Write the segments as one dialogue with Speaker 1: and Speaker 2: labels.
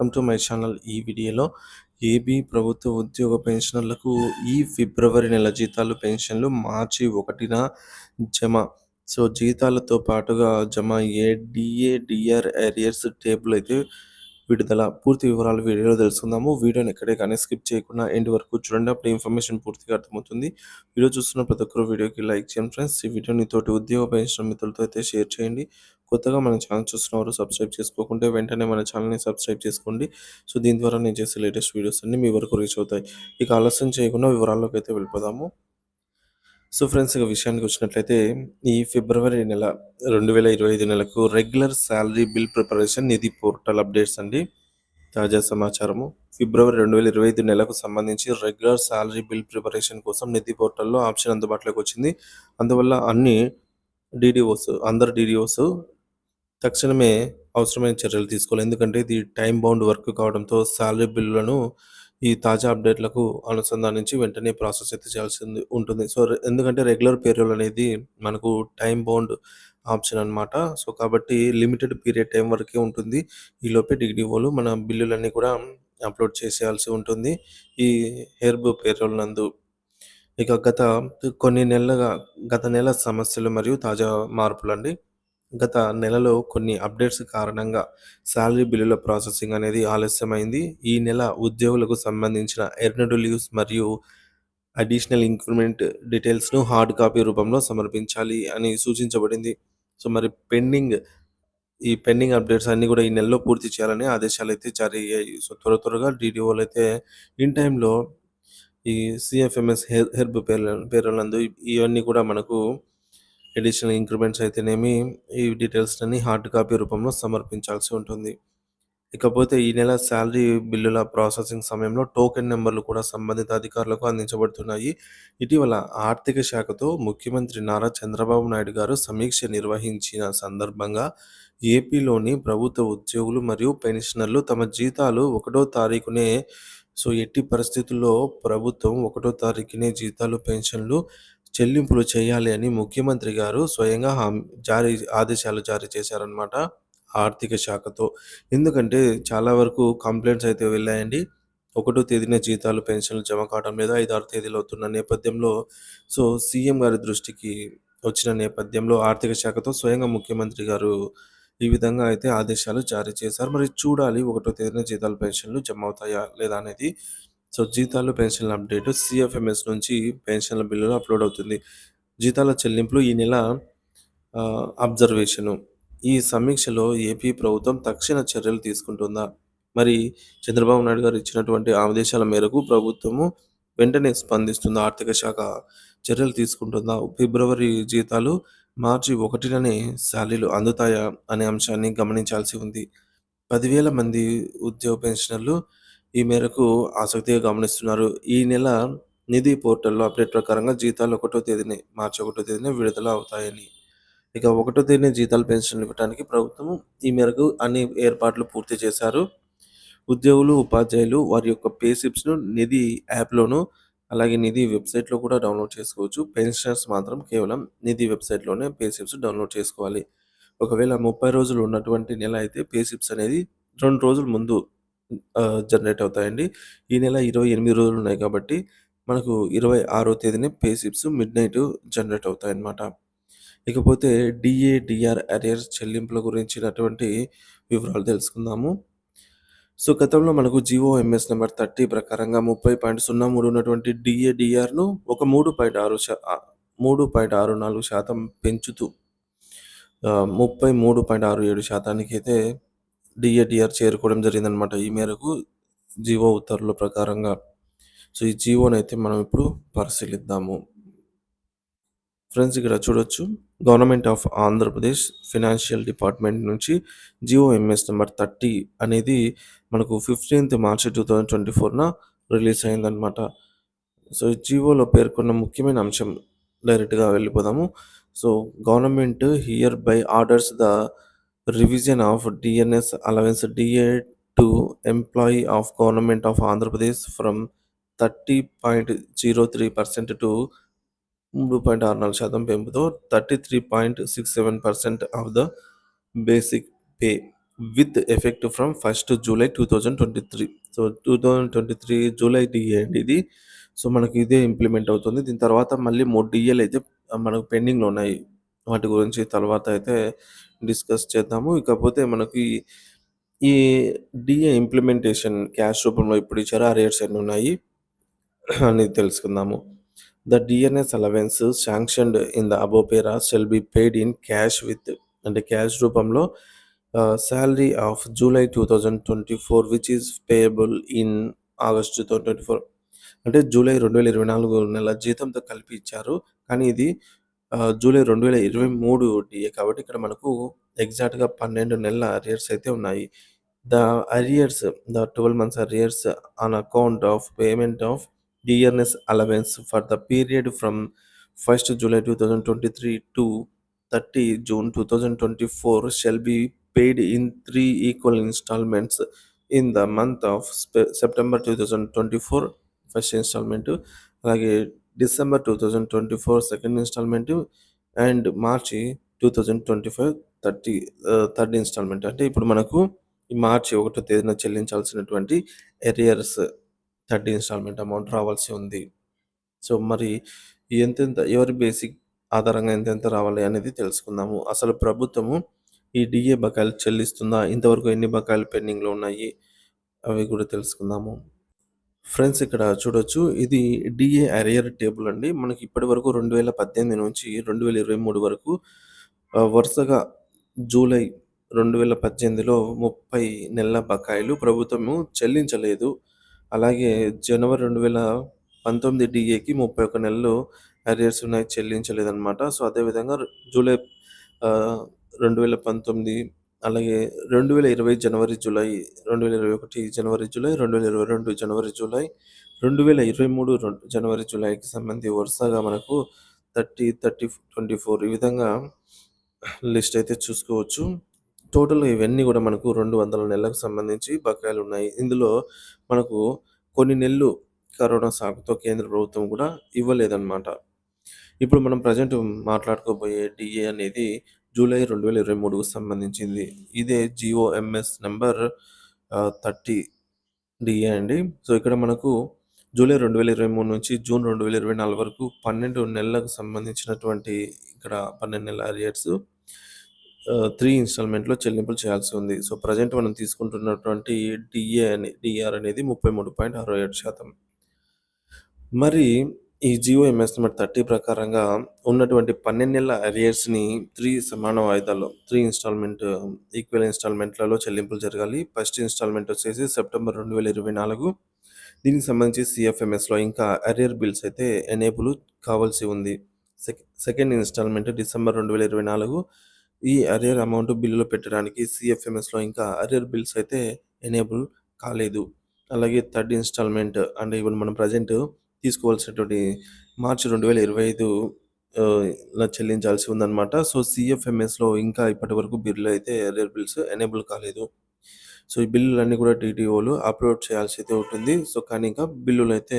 Speaker 1: Welcome to my channel ఈ వీడియోలో AB ప్రభుత్వ ఉద్యోగ పెన్షనర్లకు ఈ ఫిబ్రవరి నెల జీతాలు పెన్షన్లు మార్చి ఒకటిన జమ. సో జీతాలతో పాటుగా జమ అయ్యే డిఏ డిఆర్ ఏరియర్స్ టేబుల్ అయితే విడుదల పూర్తి వివరాలు వీడియోలో తెలుసుకుందాము. వీడియోని ఎక్కడే కానీ స్కిప్ చేయకుండా ఎండ్ వరకు చూడండి. అప్పుడు ఇన్ఫర్మేషన్ పూర్తిగా అర్థమవుతుంది. వీడియో చూస్తున్న ప్రతి ఒక్కరు వీడియోకి లైక్ చేయండి ఫ్రెండ్స్. ఈ వీడియోని తోటి ఉద్యోగ పెంచిన మిత్రులతో అయితే షేర్ చేయండి. కొత్తగా మన ఛానల్ చూస్తున్నవారు సబ్స్క్రైబ్ చేసుకోకుంటే వెంటనే మన ఛానల్ని సబ్స్క్రైబ్ చేసుకోండి. సో దీని ద్వారా నేను చేసే లేటెస్ట్ వీడియోస్ అన్ని మీ వరకు రీచ్ అవుతాయి. ఇక ఆలస్యం చేయకుండా వివరాల్లోకి అయితే వెళ్ళిపోదాము. సో ఫ్రెండ్స్ ఇక విషయానికి వచ్చినట్లయితే ఈ ఫిబ్రవరి నెల రెండు వేల ఇరవై ఐదు నెలకు regular salary bill preparation Nidhi portal updates అండి. తాజా సమాచారము. ఫిబ్రవరి రెండు వేల ఇరవై ఐదు నెలకు సంబంధించి రెగ్యులర్ శాలరీ బిల్ ప్రిపరేషన్ కోసం నిధి పోర్టల్లో ఆప్షన్ అందుబాటులోకి వచ్చింది. అందువల్ల అన్ని డీడీఓస్ అందరు డీడీఓస్ తక్షణమే అవసరమైన చర్యలు తీసుకోవాలి. ఎందుకంటే ఇది టైం బౌండ్ వర్క్ కావడంతో శాలరీ బిల్లులను ఈ తాజా అప్డేట్లకు అనుసంధానించి వెంటనే ప్రాసెస్ అయితే చేయాల్సింది ఉంటుంది. సో ఎందుకంటే రెగ్యులర్ పేరోల్ అనేది మనకు టైం బౌండ్ ఆప్షన్ అన్నమాట. సో కాబట్టి లిమిటెడ్ పీరియడ్ టైం వరకే ఉంటుంది. ఈ లోపే మన బిల్లులన్నీ కూడా అప్లోడ్ చేసేయాల్సి ఉంటుంది. ఈ హెర్బ్ పేరోల్ నందు ఇక గత కొన్ని నెలలుగా గత నెల సమస్యలు మరియు తాజా మార్పులు అండి గత నెలలో కొన్ని అప్డేట్స్ కారణంగా శాలరీ బిల్లుల ప్రాసెసింగ్ అనేది ఆలస్యమైంది. ఈ నెల ఉద్యోగులకు సంబంధించిన ఎర్నడు లీవ్స్ మరియు అడిషనల్ ఇంక్రిమెంట్ డీటెయిల్స్ను హార్డ్ కాపీ రూపంలో సమర్పించాలి అని సూచించబడింది. సో మరి పెండింగ్ ఈ పెండింగ్ అప్డేట్స్ అన్నీ కూడా ఈ నెలలో పూర్తి చేయాలని ఆదేశాలు అయితే జారీ అయ్యాయి. సో త్వర త్వరగా డీడీఓలు అయితే ఇన్ టైంలో ఈ సిఎఫ్ఎంఎస్ హెర్ హెర్బ్ పేర్ల పేర్లందు ఇవన్నీ కూడా మనకు ఎడిషనల్ ఇంక్రిమెంట్స్ అయితేనేమి ఈ డీటెయిల్స్ని హార్డ్ కాపీ రూపంలో సమర్పించాల్సి ఉంటుంది. ఇకపోతే ఈ నెల శాలరీ బిల్లుల ప్రాసెసింగ్ సమయంలో టోకెన్ నెంబర్లు కూడా సంబంధిత అధికారులకు అందించబడుతున్నాయి. ఇటీవల ఆర్థిక శాఖతో ముఖ్యమంత్రి నారా చంద్రబాబు నాయుడు గారు సమీక్ష నిర్వహించిన సందర్భంగా ఏపీలోని ప్రభుత్వ ఉద్యోగులు మరియు పెన్షనర్లు తమ జీతాలు ఒకటో తారీఖునే సో ఎట్టి పరిస్థితుల్లో ప్రభుత్వం ఒకటో తారీఖునే జీతాలు పెన్షన్లు చెల్లింపులు చేయాలి అని ముఖ్యమంత్రి గారు స్వయంగా హామీ జారీ ఆదేశాలు జారీ చేశారనమాట ఆర్థిక శాఖతో. ఎందుకంటే చాలా వరకు కంప్లైంట్స్ అయితే వెళ్ళాయండి. ఒకటో తేదీన జీతాలు పెన్షన్లు జమ కావడం లేదా. ఐదు ఆరు తేదీలు అవుతున్న నేపథ్యంలో సో సీఎం గారి దృష్టికి వచ్చిన నేపథ్యంలో ఆర్థిక శాఖతో స్వయంగా ముఖ్యమంత్రి గారు ఈ విధంగా అయితే ఆదేశాలు జారీ చేశారు. మరి చూడాలి ఒకటో తేదీన జీతాలు పెన్షన్లు జమ అవుతాయా లేదా అనేది. సో జీతాలు పెన్షన్ల అప్డేట్ సిఎఫ్ఎంఎస్ నుంచి పెన్షన్ల బిల్లులు అప్లోడ్ అవుతుంది. జీతాల చెల్లింపులు ఈ నెల అబ్జర్వేషను ఈ సమీక్షలో ఏపీ ప్రభుత్వం తక్షణ చర్యలు తీసుకుంటుందా? మరి చంద్రబాబు నాయుడు గారు ఇచ్చినటువంటి ఆదేశాల మేరకు ప్రభుత్వము వెంటనే స్పందిస్తుందా. ఆర్థిక శాఖ చర్యలు తీసుకుంటుందా? ఫిబ్రవరి జీతాలు మార్చి ఒకటిననే శాలీలు అందుతాయా? అనే అంశాన్ని గమనించాల్సి ఉంది. పదివేల మంది ఉద్యోగ పెన్షనర్లు ఈ మేరకు ఆసక్తిగా గమనిస్తున్నారు. ఈ నెల నిధి పోర్టల్లో అప్డేట్ ప్రకారంగా జీతాలు ఒకటో తేదీని మార్చి ఒకటో తేదీన విడుదల అవుతాయని. ఇక ఒకటో తేదీన జీతాలు పెన్షన్ ఇవ్వడానికి ప్రభుత్వం ఈ మేరకు అన్ని ఏర్పాట్లు పూర్తి చేశారు. ఉద్యోగులు ఉపాధ్యాయులు వారి యొక్క పే స్లిప్స్ను నిధి యాప్లోను అలాగే నిధి వెబ్సైట్లో కూడా డౌన్లోడ్ చేసుకోవచ్చు. పెన్షనర్స్ మాత్రం కేవలం నిధి వెబ్సైట్లోనే పే స్లిప్స్ డౌన్లోడ్ చేసుకోవాలి. ఒకవేళ ముప్పై రోజులు ఉన్నటువంటి నెల అయితే పే స్లిప్స్ అనేది రెండు రోజుల ముందు జనరేట్ అవుతాయండి. ఈ నెల ఇరవై ఎనిమిది రోజులు ఉన్నాయి కాబట్టి మనకు ఇరవై ఆరో తేదీనే pay slips midnight generate అవుతాయి అన్నమాట ఇకపోతే డిఏ డిఆర్ అరియర్స్ చెల్లింపుల గురించినటువంటి వివరాలు తెలుసుకుందాము. సో గతంలో మనకు జియో ఎంఎస్ నెంబర్ థర్టీ ప్రకారంగా ముప్పై పాయింట్ సున్నా మూడు ఉన్నటువంటి డిఏడిఆర్ను ఒక మూడు పాయింట్ ఆరు మూడు పాయింట్ ఆరు నాలుగు శాతం పెంచుతూ ముప్పై మూడు పాయింట్ ఆరు ఏడు శాతానికి అయితే డిఏటిఆర్ చేరుకోవడం జరిగిందనమాట ఈ మేరకు జీవో ఉత్తర్వుల ప్రకారంగా. సో ఈ జివోని అయితే మనం ఇప్పుడు పరిశీలిద్దాము. ఫ్రెండ్స్ ఇక్కడ చూడొచ్చు. Government of Andhra Pradesh financial department నుంచి జియో ఎంఎస్ నెంబర్ థర్టీ అనేది మనకు fifteenth March two thousand twenty ఫోర్న రిలీజ్ అయిందనమాట సో జియోలో పేర్కొన్న ముఖ్యమైన అంశం డైరెక్ట్గా వెళ్ళిపోదాము. So government hereby orders the revision of DNS allowance DA to employee of government of Andhra Pradesh from thirty point zero three percent to మూడు పాయింట్ ఆరు నాలుగు శాతం పెంపుతో thirty three point six seven percent of the basic pay with effect from first July two thousand twenty three so two thousand twenty three July DA అండి ఇది so మనకి ఇదే implement అవుతుంది. దీని తర్వాత మళ్ళీ మూడు డిఏలు అయితే మనకు పెండింగ్లో ఉన్నాయి. వాటి గురించి తర్వాత అయితే డిస్కస్ చేద్దాము. ఇకపోతే మనకి ఈ డిఏ ఇంప్లిమెంటేషన్ క్యాష్ రూపంలో ఇప్పుడు ఇచ్చారు. ఆ రేట్స్ ఎన్ని ఉన్నాయి అనేది తెలుసుకుందాము. The dearness allowance sanctioned in the above para shall be paid in cash with అంటే క్యాష్ రూపంలో salary of July two thousand twenty four which is payable in August two thousand twenty four అంటే July రెండు వేల ఇరవై నాలుగు నెల జీతంతో కలిపి ఇచ్చారు. కానీ ఇది జూలై రెండు వేల ఇరవై మూడు డిఏ కాబట్టి ఇక్కడ మనకు ఎగ్జాక్ట్గా పన్నెండు నెలల అరియర్స్ అయితే ఉన్నాయి. The arrears the twelve months arrears on account of payment of dearness allowance for the period from first July two thousand twenty three to thirty June two thousand twenty four shall be paid in three equal installments in the month of September two thousand twenty four first installment. అలాగే December two thousand twenty four second installment and March two thousand twenty five thirty third installment. అంటే ఇప్పుడు మనకు ఈ మార్చి ఒకటో తేదీన చెల్లించాల్సినటువంటి arrears third instalment amount రావాల్సి ఉంది. సో మరి ఎంతెంత ఎవరి బేసిక్ ఆధారంగా ఎంతెంత రావాలి అనేది తెలుసుకుందాము. అసలు ప్రభుత్వము ఈ డిఏ బకాయిలు చెల్లిస్తుందా? ఇంతవరకు ఎన్ని బకాయిలు పెండింగ్లో ఉన్నాయి? అవి కూడా తెలుసుకుందాము. ఫ్రెండ్స్ ఇక్కడ చూడొచ్చు. ఇది డిఏ అరియర్ టేబుల్ అండి. మనకి ఇప్పటి వరకు రెండు వేల పద్దెనిమిది నుంచి రెండు వేల ఇరవై మూడు వరకు వరుసగా జూలై రెండు వేల పద్దెనిమిదిలో ముప్పై నెలల బకాయిలు ప్రభుత్వము చెల్లించలేదు. అలాగే జనవరి రెండు వేల పంతొమ్మిది డిఏకి ముప్పై ఒక నెలలు అరియర్స్ ఉన్నాయి చెల్లించలేదన్నమాట. సో అదేవిధంగా జూలై రెండు వేల పంతొమ్మిది అలాగే రెండు వేల ఇరవై జనవరి జూలై రెండు వేల ఇరవై ఒకటి జనవరి జూలై రెండు వేల ఇరవై రెండు జనవరి జూలై రెండు వేల ఇరవై మూడు జనవరి జూలైకి సంబంధించి వరుసగా మనకు థర్టీ థర్టీ ట్వంటీ ఫోర్ ఈ విధంగా లిస్ట్ అయితే చూసుకోవచ్చు. టోటల్ ఇవన్నీ కూడా మనకు రెండు వందల నెలలకు సంబంధించి బకాయిలు ఉన్నాయి. ఇందులో మనకు కొన్ని నెలలు కరోనా సాగుతో కేంద్ర ప్రభుత్వం కూడా ఇవ్వలేదన్నమాట. ఇప్పుడు మనం ప్రజెంట్ మాట్లాడుకోబోయే డిఏ అనేది జూలై రెండు వేల ఇరవై మూడుకు సంబంధించింది. ఇదే GO MS number thirty DA అండి. సో ఇక్కడ మనకు జూలై రెండు వేల ఇరవై మూడు నుంచి జూన్ రెండు వేల ఇరవై నాలుగు వరకు పన్నెండు నెలలకు సంబంధించినటువంటి ఇక్కడ పన్నెండు నెలల అరియర్స్ త్రీ ఇన్స్టాల్మెంట్లో చెల్లింపులు చేయాల్సి ఉంది. సో ప్రజెంట్ మనం తీసుకుంటున్నటువంటి డిఏ అని డిఆర్ అనేది ముప్పై మూడు పాయింట్ అరవై ఏడు శాతం. మరి ఈ జియో ఎంఎస్ఎంఎట్ థర్టీ ప్రకారంగా ఉన్నటువంటి పన్నెండు నెలల అరియర్స్ని త్రీ సమాన వాయిదాల్లో త్రీ ఇన్స్టాల్మెంట్ ఈక్వల్ ఇన్స్టాల్మెంట్లలో చెల్లింపులు జరగాలి. ఫస్ట్ ఇన్స్టాల్మెంట్ వచ్చేసి సెప్టెంబర్ రెండు వేల ఇరవై నాలుగు. దీనికి సంబంధించి సిఎఫ్ఎంఎస్లో ఇంకా అరియర్ బిల్స్ అయితే ఎనేబుల్ కావాల్సి ఉంది. సెకండ్ ఇన్స్టాల్మెంట్ డిసెంబర్ రెండు వేల ఇరవై నాలుగు. ఈ అరియర్ అమౌంట్ బిల్లులో పెట్టడానికి సిఎఫ్ఎంఎస్లో ఇంకా అరియర్ బిల్స్ అయితే ఎనేబుల్ కాలేదు. అలాగే థర్డ్ ఇన్స్టాల్మెంట్ అంటే ఇప్పుడు మనం ప్రజెంట్ తీసుకోవాల్సినటువంటి మార్చి రెండు వేల ఇరవై ఐదు ఇలా చెల్లించాల్సి ఉందన్నమాట. సో సిఎఫ్ఎంఎస్లో ఇంకా ఇప్పటి వరకు బిల్లు అయితే ఎర్రర్ బిల్స్ ఎనేబుల్ కాలేదు. సో ఈ బిల్లులన్నీ కూడా టీటీఓలు అప్లోడ్ చేయాల్సి అయితే ఉంటుంది. సో కానీ ఇంకా బిల్లులు అయితే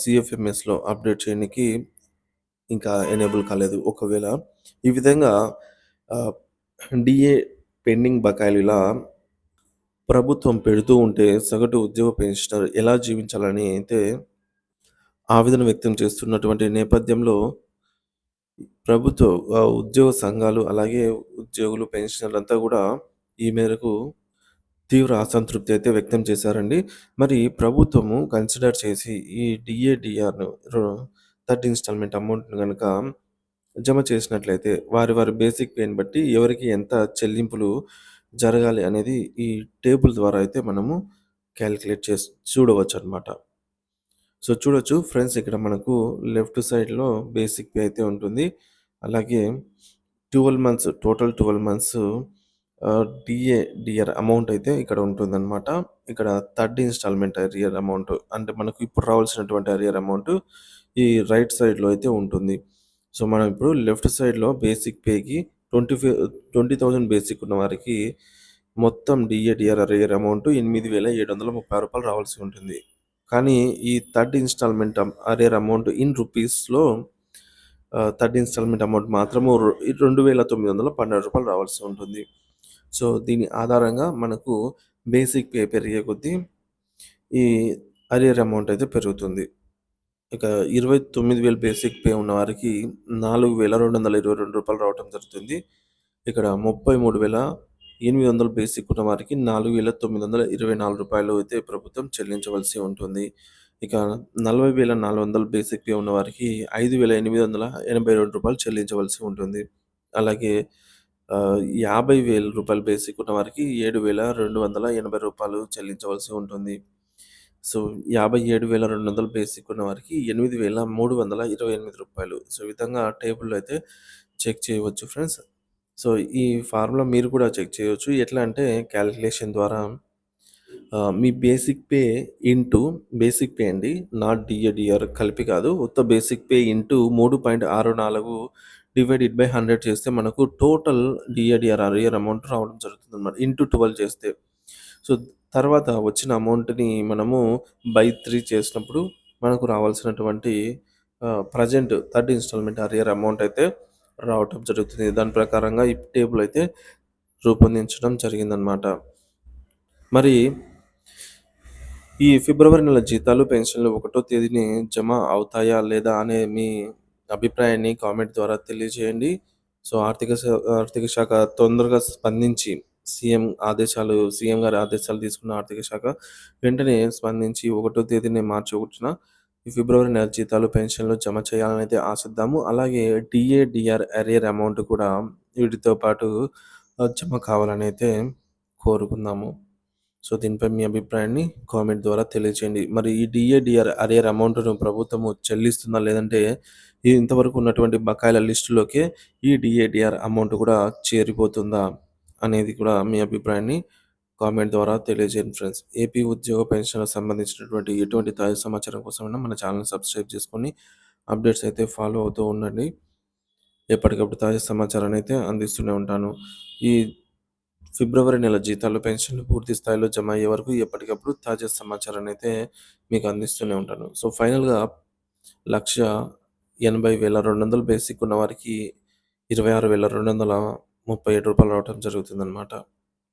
Speaker 1: సిఎఫ్ఎంఎస్లో అప్డేట్ చేయడానికి ఇంకా ఎనేబుల్ కాలేదు. ఒకవేళ ఈ విధంగా డిఏ పెండింగ్ బకాయిలు ఇలా ప్రభుత్వం పెడుతూ ఉంటే సగటు ఉద్యోగ పెన్షనర్ ఎలా జీవించాలని అయితే ఆవేదన వ్యక్తం చేస్తున్నటువంటి నేపథ్యంలో ప్రభుత్వ ఉద్యోగ సంఘాలు అలాగే ఉద్యోగులు పెన్షనర్లంతా కూడా ఈ మేరకు తీవ్ర అసంతృప్తి అయితే వ్యక్తం చేశారండి. మరి ప్రభుత్వము కన్సిడర్ చేసి ఈ డిఏడిఆర్ను థర్డ్ ఇన్స్టాల్మెంట్ అమౌంట్ను కనుక జమ చేసినట్లయితే వారి వారి బేసిక్ పేని బట్టి ఎవరికి ఎంత చెల్లింపులు జరగాలి అనేది ఈ టేబుల్ ద్వారా అయితే మనము క్యాలిక్యులేట్ చేసి చూడవచ్చు అనమాట సో చూడొచ్చు ఫ్రెండ్స్ ఇక్కడ మనకు లెఫ్ట్ సైడ్లో బేసిక్ పే అయితే ఉంటుంది. అలాగే twelve months total twelve months DA DR amount అయితే ఇక్కడ ఉంటుందన్నమాట. ఇక్కడ థర్డ్ ఇన్స్టాల్మెంట్ అరియర్ అమౌంట్ అంటే మనకు ఇప్పుడు రావాల్సినటువంటి అరియర్ అమౌంట్ ఈ రైట్ సైడ్లో అయితే ఉంటుంది. సో మనం ఇప్పుడు లెఫ్ట్ సైడ్లో basic పేకి twenty five twenty thousand basic ఉన్న వారికి మొత్తం డిఏ డిఆర్ అరియర్ అమౌంట్ ఎనిమిది వేల ఏడు వందల ముప్పై రూపాయలు రావాల్సి ఉంటుంది. కానీ ఈ third installment arrear amount in రూపీస్లో థర్డ్ ఇన్స్టాల్మెంట్ అమౌంట్ మాత్రము రెండు వేల తొమ్మిది వందల పన్నెండు రూపాయలు రావాల్సి ఉంటుంది సో, దీని ఆధారంగా మనకు బేసిక్ పే పెరిగే కొద్దీ ఈ అరియర్ అమౌంట్ అయితే పెరుగుతుంది. ఇక 29,000 బేసిక్ పే ఉన్న వారికి నాలుగు వేల రెండు వందల ఇరవై రెండు రూపాయలు రావటం జరుగుతుంది. ఇక్కడ ముప్పై మూడు వేల ఎనిమిది వందల బేసిక్ కుటుంబానికి నాలుగు వేల తొమ్మిది వందల ఇరవై నాలుగు రూపాయలు అయితే ప్రభుత్వం చెల్లించవలసి ఉంటుంది. ఇక నలభై వేల నాలుగు వందల బేసిక్ పే ఉన్న వారికి ఐదు వేల ఎనిమిది వందల ఎనభై రెండు రూపాయలు చెల్లించవలసి ఉంటుంది. అలాగే యాభై వేల రూపాయలు బేసిక్ ఉన్న వారికి ఏడు వేల రెండు వందల ఎనభై రూపాయలు చెల్లించవలసి ఉంటుంది. సో యాభై ఏడు వేల రెండు వందల బేసిక్ ఉన్న వారికి ఎనిమిది వేల మూడు వందల ఇరవై ఎనిమిది రూపాయలు. సో విధంగా టేబుల్లో అయితే చెక్ చేయవచ్చు ఫ్రెండ్స్. సో, ఈ ఫార్ములా మీరు కూడా చెక్ చేయొచ్చు. ఎట్లా అంటే క్యాలిక్యులేషన్ ద్వారా మీ basic pay into basic pay అండి. నాట్ డీఏ, కలిపి కాదు. ఉత్త basic pay into 3.64 divided by 100 చేస్తే మనకు టోటల్ డీఏ, అరియర్ అమౌంట్ రావడం జరుగుతుంది అనమాట ఇంటూ 12 చేస్తే. సో, తర్వాత వచ్చిన అమౌంట్‌ని మనము బై త్రీ చేసినప్పుడు మనకు రావాల్సినటువంటి present present third installment arrear amount అయితే రావటం జరుగుతుంది. దాని ప్రకారంగా ఈ టేబుల్ అయితే రూపొందించడం జరిగిందన్నమాట. మరి ఈ ఫిబ్రవరి నెల జీతాలు, పెన్షన్‌లు ఒకటో తేదీని జమ అవుతాయా? లేదా? అనే మీ అభిప్రాయాన్ని కామెంట్ ద్వారా తెలియజేయండి. సో, ఆర్థిక ఆర్థిక శాఖ తొందరగా స్పందించి సీఎం ఆదేశాలు సీఎం గారి ఆదేశాలు తీసుకున్న ఆర్థిక శాఖ వెంటనే స్పందించి ఒకటో తేదీని మార్చి ఒకటిన ఈ ఫిబ్రవరి నెల జీతాలు, పెన్షన్‌లు జమ చేయాలని అయితే ఆశిద్దాము. అలాగే డిఏడిఆర్ ఎరియర్ అరియర్ అమౌంట్ కూడా వీటితో పాటు జమ కావాలని అయితే కోరుకుందాము. సో, దీనిపై మీ అభిప్రాయాన్ని కామెంట్ ద్వారా తెలియజేయండి. మరి ఈ డిఏడిఆర్ అరియర్ అమౌంట్‌ను ప్రభుత్వము చెల్లిస్తుందా? లేదంటే ఇంతవరకు ఉన్నటువంటి బకాయిల లిస్టులోకి ఈ డిఏడిఆర్ అమౌంట్ కూడా చేరిపోతుందా? అనేది కూడా మీ అభిప్రాయాన్ని కామెంట్ ద్వారా తెలియజేయండి ఫ్రెండ్స్. ఏపీ ఉద్యోగ పెన్షన్‌లకు సంబంధించినటువంటి ఎటువంటి తాజా సమాచారం కోసమైనా మన ఛానెల్‌ని సబ్స్క్రైబ్ చేసుకొని అప్డేట్స్ అయితే ఫాలో అవుతూ ఉండండి. ఎప్పటికప్పుడు తాజా సమాచారాన్ని అయితే అందిస్తూనే ఉంటాను. ఈ ఫిబ్రవరి నెల జీతాలు, పెన్షన్‌లు పూర్తి స్థాయిలో జమ అయ్యే వరకు ఎప్పటికప్పుడు తాజా సమాచారాన్ని అయితే మీకు అందిస్తూనే ఉంటాను. సో, ఫైనల్‌గా 1,80,200 బేసిక్ ఉన్న వారికి ఇరవై ఆరు వేల రెండు వందల ముప్పై ఏడు రూపాయలు రావడం జరుగుతుందన్నమాట.